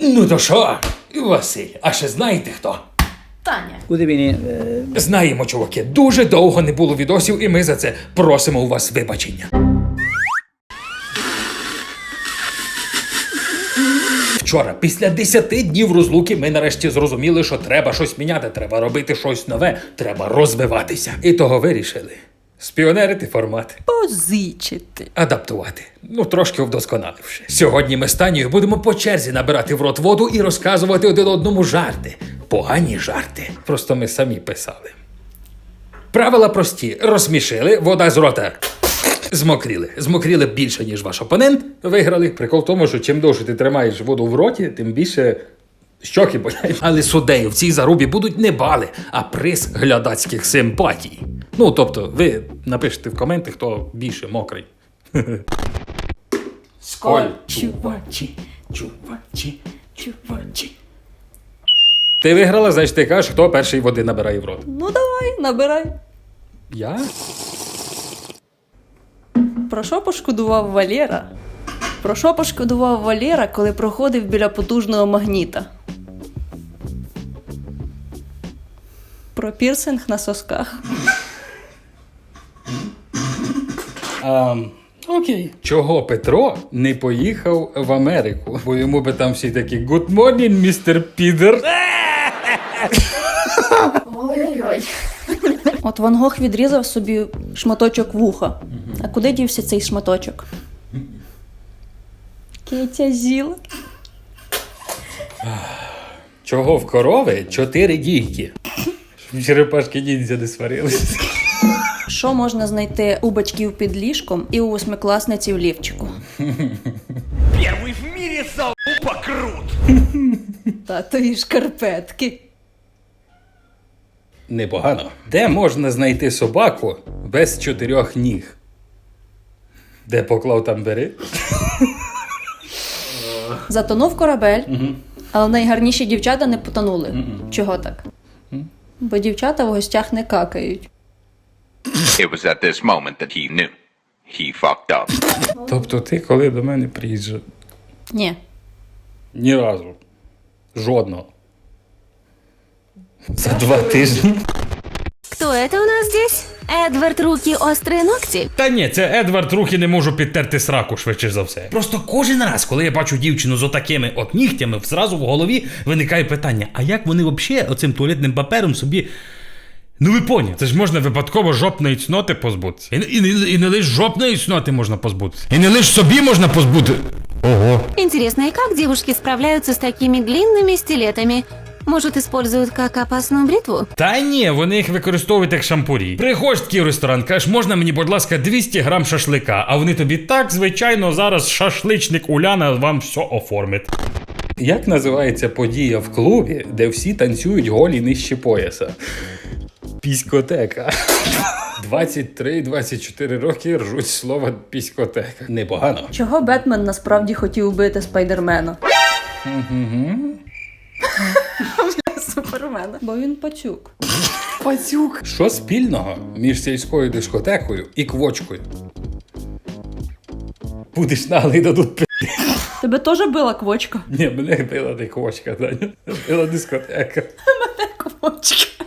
Ну то що, Василь, а ще знаєте хто? Таня. Куди він? е, Знаємо, чуваки, дуже довго не було відосів, і ми за це просимо у вас вибачення. Вчора, після 10 днів розлуки, ми нарешті зрозуміли, що треба щось міняти, треба робити щось нове, треба розвиватися. І того вирішили. Спіонерити формат, Позичити. адаптувати, ну трошки вдосконаливши. Сьогодні ми з Танією будемо по черзі набирати в рот воду і розказувати один одному жарти. Погані жарти. Просто ми самі писали. Правила прості: розсмішили, вода з рота. Змокріли. Змокріли більше, ніж ваш опонент. Виграли. Прикол в тому, що чим довше ти тримаєш воду в роті, тим більше щоки болять. Але суддею в цій зарубі будуть не бали, а приз глядацьких симпатій. Ну, тобто, ви напишете в коменти, хто більше мокрий. Сколь, чувачі, чувачі, чувачі. Ти виграла, значить ти кажеш, хто перший води набирає в рот. Ну давай, набирай. Я? Про що пошкодував Валєра? Про що пошкодував Валєра, коли проходив біля потужного магніта? Про пірсинг на сосках. А, окей. Чого Петро не поїхав в Америку? Бо йому би там всі такі Good morning, містер Підер. От Ван Гог відрізав собі шматочок вуха. А куди дівся цей шматочок? Китя зіла. Чого в корови чотири дійки? Черепашки ніндзя не сварилися. Що можна знайти у батьків під ліжком і у восьмикласниці в лівчику? Первый в мире залупа крут! Татові шкарпетки. Непогано. Де можна знайти собаку без чотирьох ніг? Де поклав там бери? Затонув корабель, але найгарніші дівчата не потонули. Чого так? Бо дівчата в гостях не какають. It was at this moment that he knew. He fucked up. Тобто ти коли до мене приїжджав? Ні. Ні разу. Жодного. За два тижні. Кто это у нас здесь? Эдвард Руки Острые Ногти? Та ні, це Едвард рухи не можу підтерти сраку швидше за все. Просто кожен раз, коли я бачу дівчину з отакими от нігтями, зразу в голові виникає питання: а як вони взагалі оцим туалетним папером собі. Ну ви поняли, це ж можна випадково жопної цноти позбутися. І, і, і, і не лише жопної цноти можна позбутися. І не лише собі можна позбути. Ого. Интересно, и как девушки справляются с такими длинными стилетами? Может, используют как опасную бритву? Та ні, вони їх використовують як шампурі. Приходь в такий ресторан, кажеш, можна мені, будь ласка, 200 грам шашлика, а вони тобі так, звичайно, зараз шашличник Уляна вам все оформить. Як називається подія в клубі, де всі танцюють голі нижче пояса? Піськотека. 23-24 роки ржуть слово піськотека. Непогано. Чого Бетмен насправді хотів вбити спайдермена? Супермена. Бо він пацюк. Пацюк. Що спільного між сільською дискотекою і квочкою? Будеш наглий дадуть пи. Тебе теж била квочка? Ні, мене била не квочка, Даня. Била дискотека. Мене Квочка.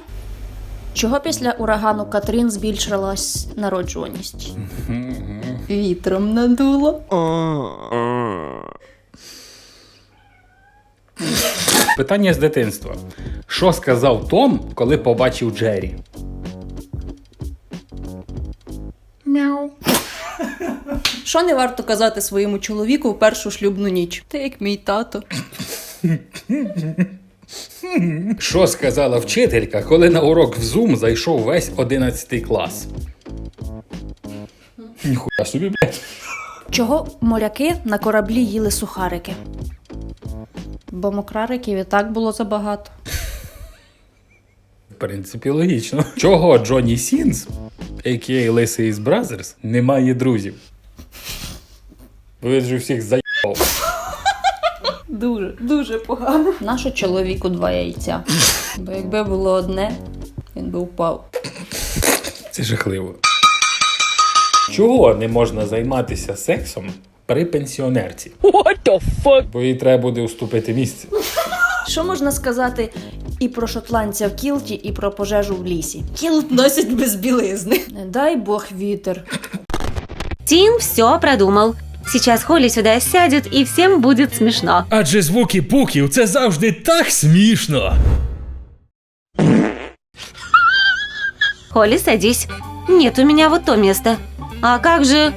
Чого після урагану Катрін збільшилась народжуваність? Вітром надуло. Питання з дитинства. Що сказав Том, коли побачив Джері? Мяу. Що не варто казати своєму чоловіку в першу шлюбну ніч? Ти як мій тато. Що сказала вчителька, коли на урок в Zoom зайшов весь 11 клас? Ніхуя собі, блядь. Чого моряки на кораблі їли сухарики? Бо мокрариків і так було забагато. В принципі, логічно. Чого Джонні Сінс, а.к.а. Лисий із Бразерс, не має друзів? Бо він же всіх заїбав. Дуже, дуже погано. Нащо чоловіку два яйця? Бо якби було одне, він би впав. Це жахливо. Чого не можна займатися сексом, при пенсіонерці. What the fuck? Бо їй треба буде уступити місце. Що можна сказати і про шотландця в кілті, і про пожежу в лісі? Кілт носять без білизни. Не дай Бог вітер. Тим все продумал. Сейчас Холли сюда сядет, и всем будет смешно. Адже звуки пуків це завжди так смішно. Холли, садись. Нет у меня вот то место. А как же...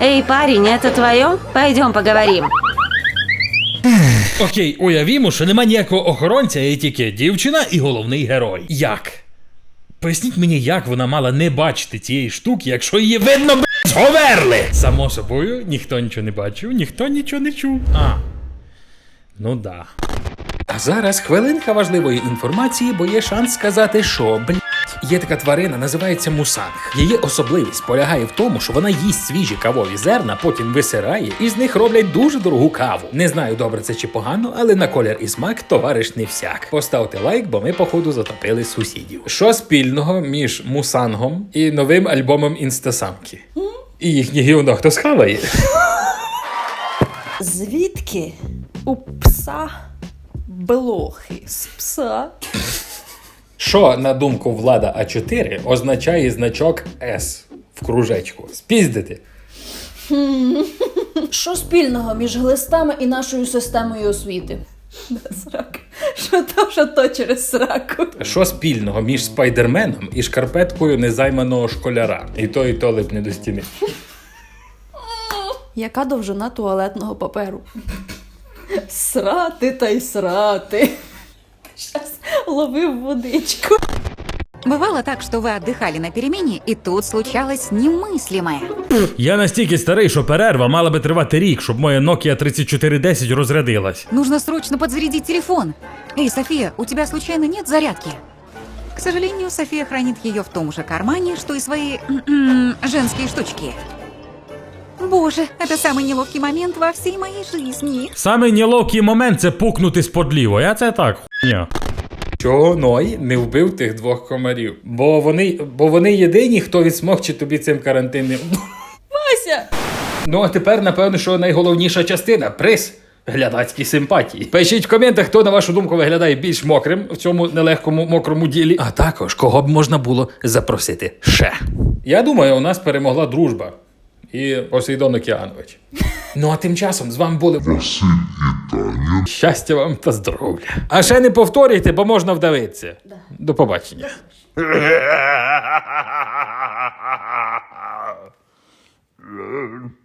Эй, парень, это твое? Пойдем поговорим. Окей, уявімо, що нема ніякого охоронця, є тільки дівчина і головний герой. Як? Поясніть мені, як вона мала не бачити цієї штуки, якщо її видно б зговерли. Само собою, ніхто нічого не бачив, ніхто нічого не чув. А. Ну да. А зараз хвилинка важливої інформації, бо є шанс сказати, що блядь, є така тварина, називається мусанг. Її особливість полягає в тому, що вона їсть свіжі кавові зерна, потім висирає, і з них роблять дуже дорогу каву. Не знаю, добре це чи погано, але на колір і смак товариш не всяк. Поставте лайк, бо ми, походу, затопили сусідів. Що спільного між мусангом і новим альбомом інстасамки? І їхнє гівно хто схаває? Звідки у пса блохи з пса? Що, на думку влада А4, означає значок С в кружечку? Спіздити. Що спільного між глистами і нашою системою освіти? Срак. Що то, що то через сраку. Що спільного між спайдерменом і шкарпеткою незайманого школяра? І то, і то липне до стіни. Яка довжина туалетного паперу? Срати та й срати Щас ловив водичку. Бывало так, что вы отдыхали на перемене, и тут случалось немыслимое. Я настільки старий, що перерва мала би тривати рік, щоб моя Nokia 3410 розрядилась. Нужно срочно подзарядить телефон. Эй, София, у тебя случайно нет зарядки? К сожалению, София хранит ее в том же кармане, что и свои м-м, женские штучки. Боже, это самый неловкий момент во всей моей жизни. Самий неловкий момент це пукнути з-под лівої, а це так, хуйня. Чого Ной не вбив тих двох комарів? Бо вони, бо вони єдині, хто відсмокче тобі цим карантинним. Вася! Ну а тепер, напевно, що найголовніша частина приз. Глядацькі симпатії. Пишіть в коментах, хто, на вашу думку, виглядає більш мокрим в цьому нелегкому мокрому ділі. А також кого б можна було запросити ще. Я думаю, у нас перемогла дружба. І Посейдон Океанович. Ну а тим часом з вами були Василь і Таня. Щастя вам та здоров'я. А ще не повторюйте, бо можна вдавитися. До побачення.